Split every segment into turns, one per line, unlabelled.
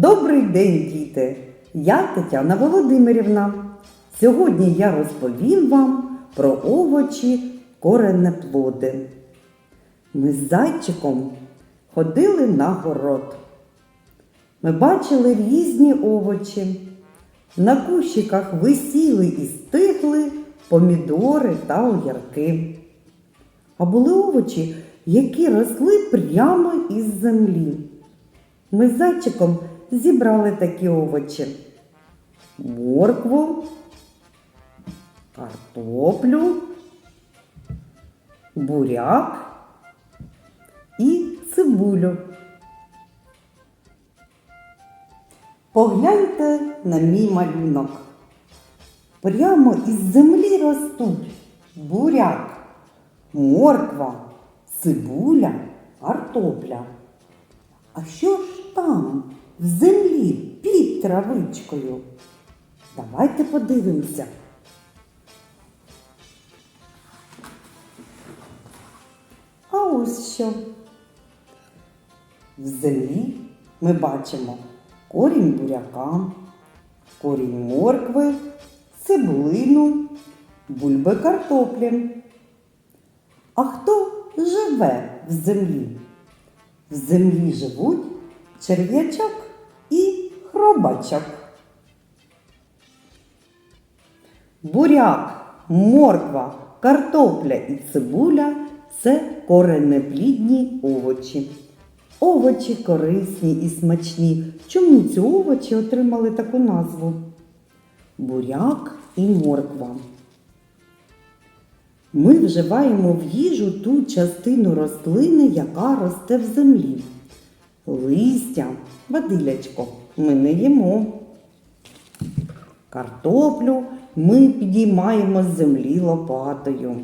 Добрий день, діти! Я Тетяна Володимирівна. Сьогодні я розповім вам про овочі коренеплоди. Ми з зайчиком ходили на город. Ми бачили різні овочі. На кущиках висіли і стигли помідори та огірки. А були овочі, які росли прямо із землі. Ми з зайчиком зібрали такі овочі: моркву, картоплю, буряк і цибулю. Погляньте на мій малюнок. Прямо із землі ростуть буряк, морква, цибуля, картопля. А що ж там в землі під травичкою? Давайте подивимося. А ось що. В землі ми бачимо корінь буряка, корінь моркви, цибулину, бульби картоплі. А хто живе в землі? В землі живуть черв'ячок хробачок. Буряк, морква, картопля і цибуля це коренеплідні овочі. Овочі корисні і смачні. Чому ці овочі отримали таку назву? Буряк і морква. Ми вживаємо в їжу ту частину рослини, яка росте в землі. Листя, бадилячко ми не їмо. Картоплю ми підіймаємо з землі лопатою.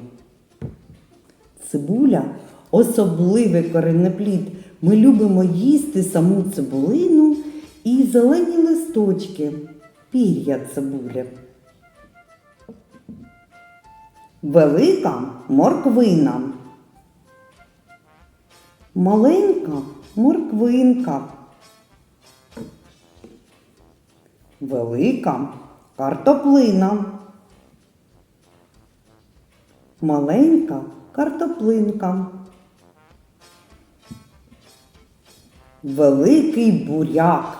Цибуля особливий коренеплід. Ми любимо їсти саму цибулину і зелені листочки, пір'я цибулі. Велика морквина. Маленька морквинка. Велика картоплина. Маленька картоплинка. Великий буряк.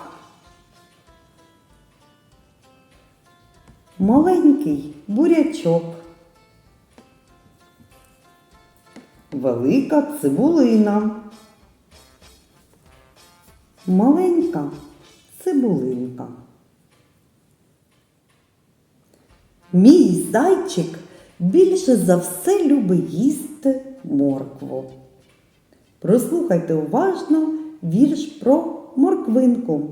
Маленький бурячок. Велика цибулина. Маленька цибулинка. Мій зайчик більше за все любить їсти моркву. Прослухайте уважно вірш про морквинку.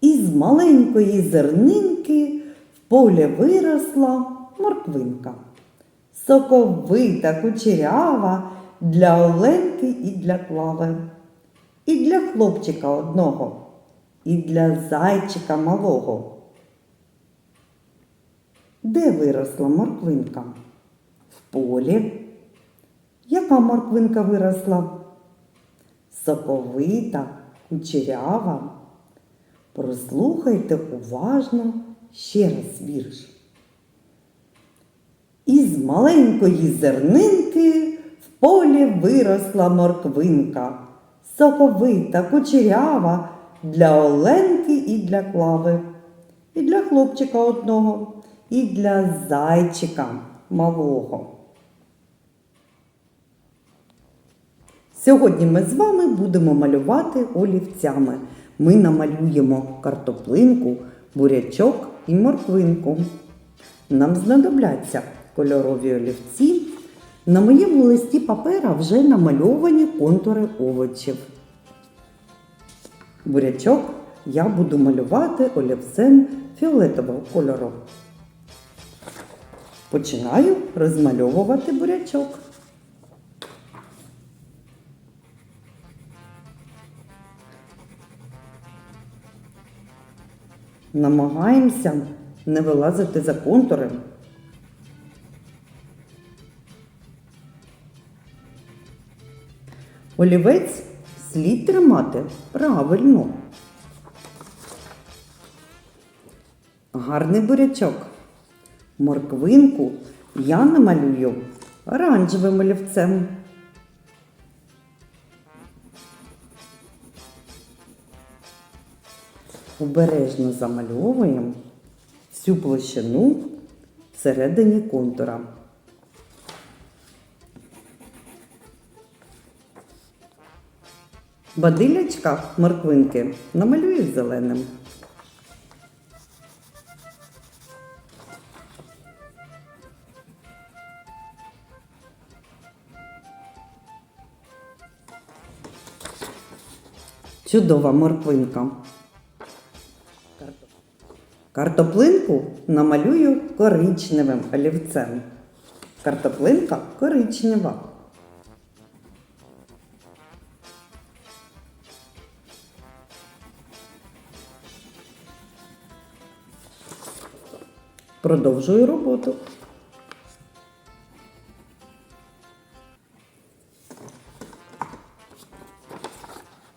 Із маленької зернинки в полі виросла морквинка. Соковита, кучерява для Оленки і для Клави. І для хлопчика одного, і для зайчика малого. Де виросла морквинка? В полі. Яка морквинка виросла? Соковита, кучерява. Прослухайте уважно ще раз вірш. Із маленької зернинки в полі виросла морквинка, соковита, кучерява для Оленки і для Клави, і для хлопчика одного, і для зайчика малого. Сьогодні ми з вами будемо малювати олівцями. Ми намалюємо картоплинку, бурячок і морквинку. Нам знадобляться кольорові олівці. На моєму листі папера вже намальовані контури овочів. Бурячок я буду малювати олівцем фіолетового кольору. Починаю розмальовувати бурячок. Намагаємося не вилазити за контури. Олівець слід тримати правильно. Гарний бурячок. Морквинку я намалюю оранжевим олівцем. Обережно замальовуємо всю площину всередині контура. Бадилячка морквинки намалюю зеленим. Чудова морквинка. Картоплинку намалюю коричневим олівцем. Картоплинка коричнева. Продовжую роботу.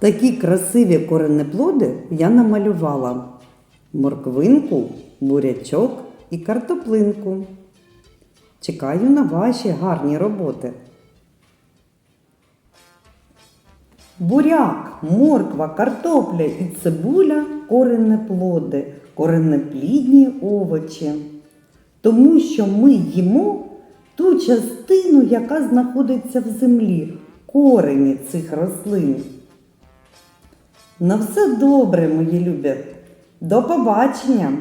Такі красиві коренеплоди я намалювала морквинку, бурячок і картоплинку. Чекаю на ваші гарні роботи. Буряк, морква, картопля і цибуля коренеплоди, коренеплідні овочі. Тому що ми їмо ту частину, яка знаходиться в землі, корені цих рослин. На все добре, мої любі. До побачення!